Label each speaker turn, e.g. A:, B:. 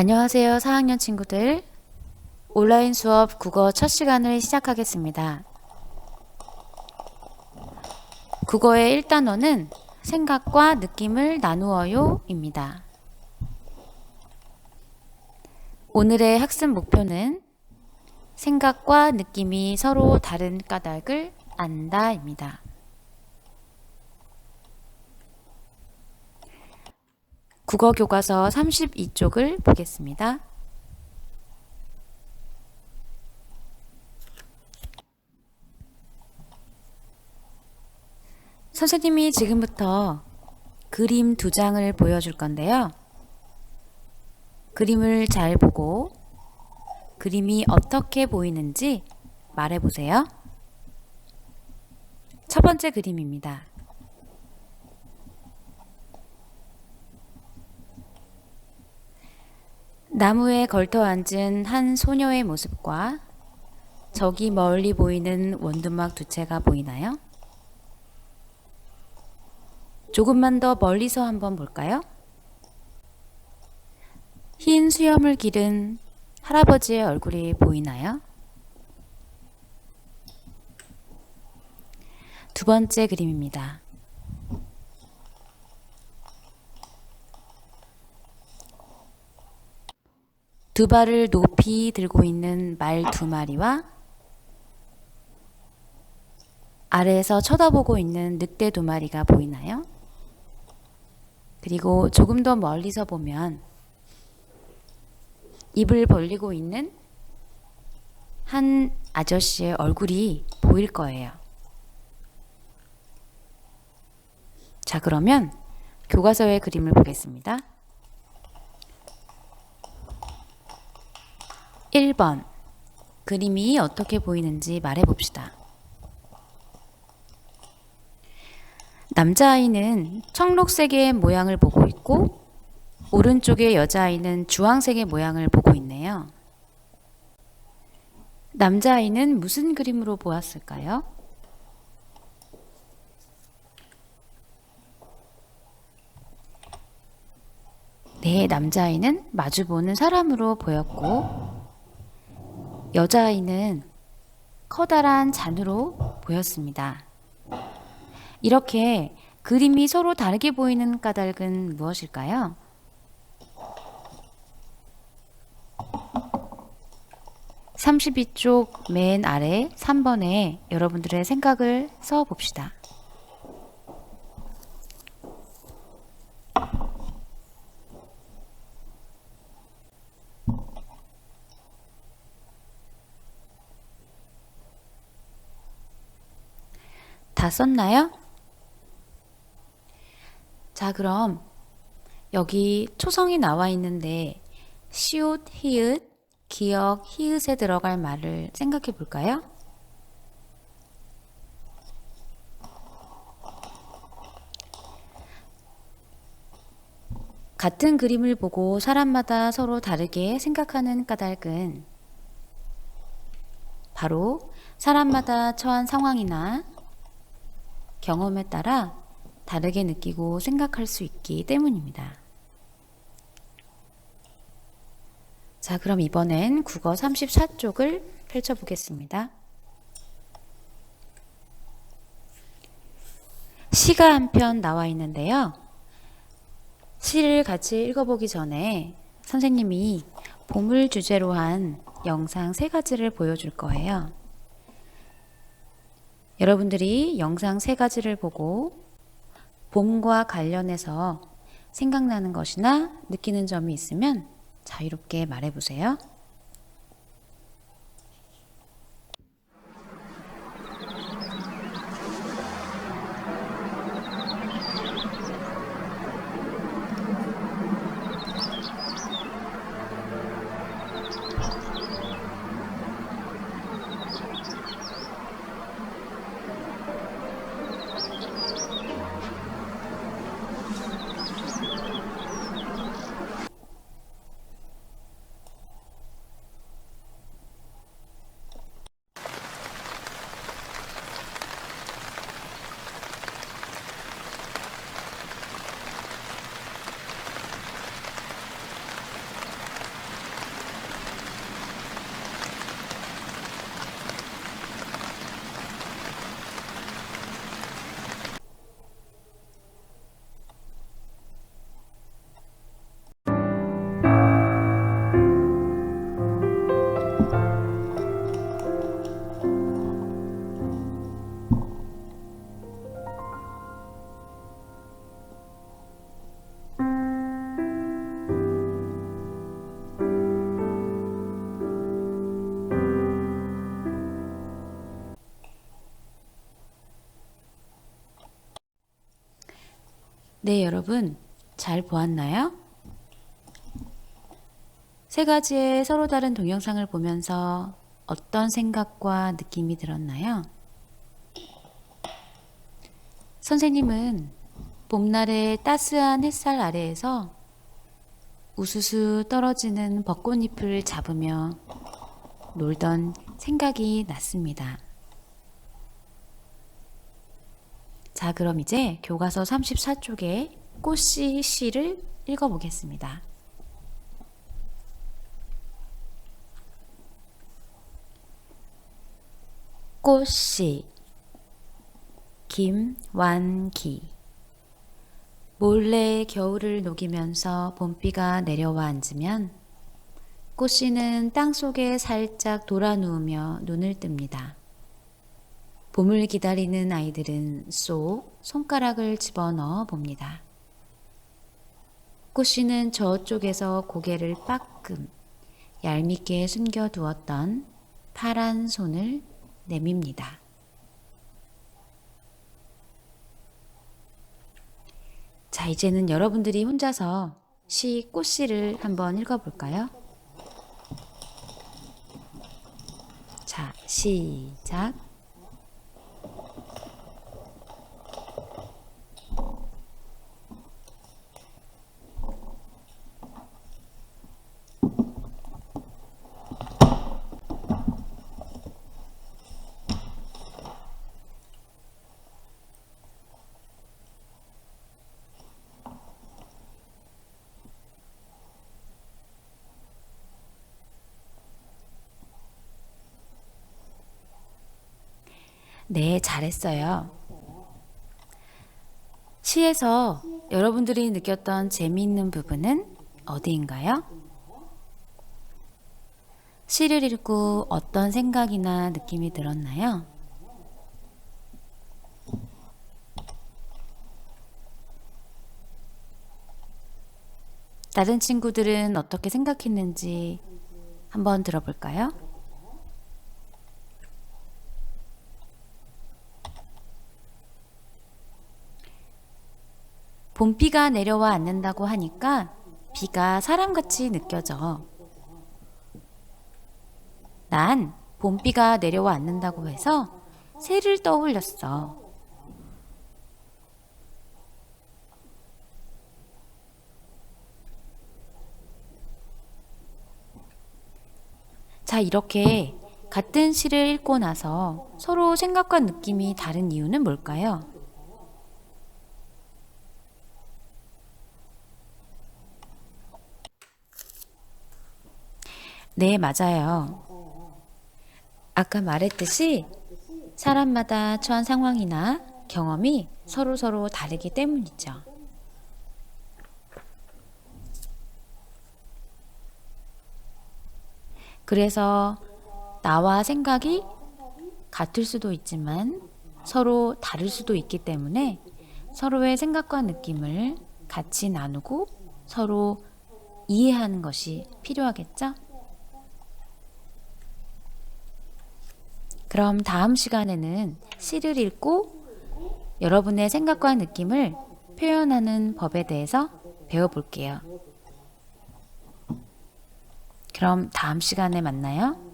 A: 안녕하세요, 4학년 친구들. 온라인 수업 국어 첫 시간을 시작하겠습니다. 국어의 1단원은 생각과 느낌을 나누어요 입니다. 오늘의 학습 목표는 생각과 느낌이 서로 다른 까닭을 안다 입니다. 국어 교과서 32쪽을 보겠습니다. 선생님이 지금부터 그림 두 장을 보여줄 건데요. 그림을 잘 보고 그림이 어떻게 보이는지 말해보세요. 첫 번째 그림입니다. 나무에 걸터 앉은 한 소녀의 모습과 저기 멀리 보이는 원두막 두 채가 보이나요? 조금만 더 멀리서 한번 볼까요? 흰 수염을 기른 할아버지의 얼굴이 보이나요? 두 번째 그림입니다. 두 발을 높이 들고 있는 말 두 마리와 아래에서 쳐다보고 있는 늑대 두 마리가 보이나요? 그리고 조금 더 멀리서 보면 입을 벌리고 있는 한 아저씨의 얼굴이 보일 거예요. 자, 그러면 교과서의 그림을 보겠습니다. 1번. 그림이 어떻게 보이는지 말해 봅시다. 남자아이는 청록색의 모양을 보고 있고, 오른쪽의 여자아이는 주황색의 모양을 보고 있네요. 남자아이는 무슨 그림으로 보았을까요? 네, 남자아이는 마주보는 사람으로 보였고, 여자아이는 커다란 잔으로 보였습니다. 이렇게 그림이 서로 다르게 보이는 까닭은 무엇일까요? (32쪽) 맨 아래 (3번에) 여러분들의 생각을 써 봅시다. 다 썼나요? 자, 그럼 여기 초성이 나와 있는데 시옷, 히읗, 기역, 히읗에 들어갈 말을 생각해 볼까요? 같은 그림을 보고 사람마다 서로 다르게 생각하는 까닭은 바로 사람마다 처한 상황이나 경험에 따라 다르게 느끼고 생각할 수 있기 때문입니다. 자, 그럼 이번엔 국어 34쪽을 펼쳐보겠습니다. 시가 한 편 나와 있는데요. 시를 같이 읽어보기 전에 선생님이 봄을 주제로 한 영상 세 가지를 보여줄 거예요. 여러분들이 영상 세 가지를 보고 봄과 관련해서 생각나는 것이나 느끼는 점이 있으면 자유롭게 말해보세요. 네, 여러분. 잘 보았나요? 세 가지의 서로 다른 동영상을 보면서 어떤 생각과 느낌이 들었나요? 선생님은 봄날의 따스한 햇살 아래에서 우수수 떨어지는 벚꽃잎을 잡으며 놀던 생각이 났습니다. 자, 그럼 이제 교과서 34쪽에 꽃씨 시를 읽어보겠습니다. 꽃씨 김완기 몰래 겨울을 녹이면서 봄비가 내려와 앉으면 꽃씨는 땅 속에 살짝 돌아 누우며 눈을 뜹니다. 봄을 기다리는 아이들은 쏙 손가락을 집어넣어 봅니다. 꽃씨는 저쪽에서 고개를 빠끔 얄밉게 숨겨두었던 파란 손을 내밉니다. 자, 이제는 여러분들이 혼자서 시 꽃씨를 한번 읽어볼까요? 자, 시작. 네, 잘했어요. 시에서 여러분들이 느꼈던 재미있는 부분은 어디인가요? 시를 읽고 어떤 생각이나 느낌이 들었나요? 다른 친구들은 어떻게 생각했는지 한번 들어볼까요? 봄비가 내려와 앉는다고 하니까 비가 사람같이 느껴져. 난 봄비가 내려와 앉는다고 해서 새를 떠올렸어. 자, 이렇게 같은 시를 읽고 나서 서로 생각과 느낌이 다른 이유는 뭘까요? 네, 맞아요. 아까 말했듯이 사람마다 처한 상황이나 경험이 서로 서로 다르기 때문이죠. 그래서 나와 생각이 같을 수도 있지만 서로 다를 수도 있기 때문에 서로의 생각과 느낌을 같이 나누고 서로 이해하는 것이 필요하겠죠? 그럼 다음 시간에는 시를 읽고 여러분의 생각과 느낌을 표현하는 법에 대해서 배워볼게요. 그럼 다음 시간에 만나요.